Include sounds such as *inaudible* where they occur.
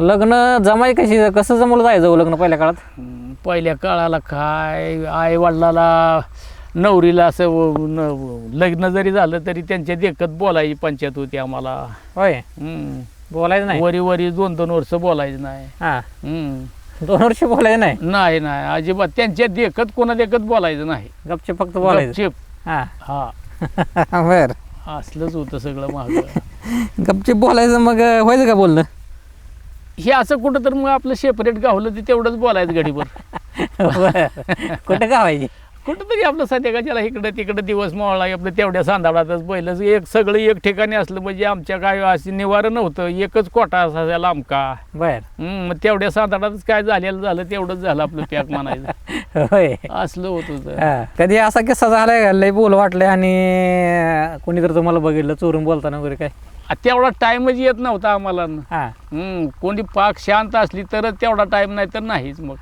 लग्न जमाय कशी कसं जमवलं जायचं हो लग्न पहिल्या काळात? हम्म, पहिल्या काळाला काय आई वडिलाला नवरीला असं व- न- लग्न जरी झालं तरी त्यांच्या देखत बोलायची पंचायत होती आम्हाला. होय? हम्म. बोलायचं नाही? वरी वरी दोन दोन वर्ष बोलायचं नाही. हा. हम्म. दोन वर्ष बोलायचं नाही? नाही नाही. अजिबात. त्यांच्या देखत कोणा देखत बोलायचं नाही. गपचे फक्त बोलायचं. गपचीप. हा. हा. *laughs* बर. असलंच होतं सगळं माग. गपचे बोलायचं मग व्हायचं का बोलणं? हे असं कुठं तर मग आपलं सेपरेट गावलं ते तेवढंच बोलायचं गडीवर *laughs* कुठं गावायची कुठं तरी आपलं संध्याकाळच्याला इकडं तिकडं दिवस मावळा आपलं तेवढ्या सांधाडातच बैलच. एक सगळं एक ठिकाणी असलं म्हणजे आमच्या काय अशी निवारं नव्हतं. एकच कोटा असायला आमका बर. हम्म, मग तेवढ्या सांधाडातच काय झालेलं झालं तेवढंच झालं आपलं पॅक म्हणायचं. *laughs* होय. असलं होत होतं. हा. कधी असा किस्सा झालाय का? लय बोल वाटलंय आणि कोणीतरी तुम्हाला बघितलं चोरून बोलताना वगैरे काय? आ, तेवढा टाइमच येत नव्हता आम्हाला. हा. हम्म, कोणी पाक शांत असली तरच तेवढा टाइम नाही तर नाहीच मग.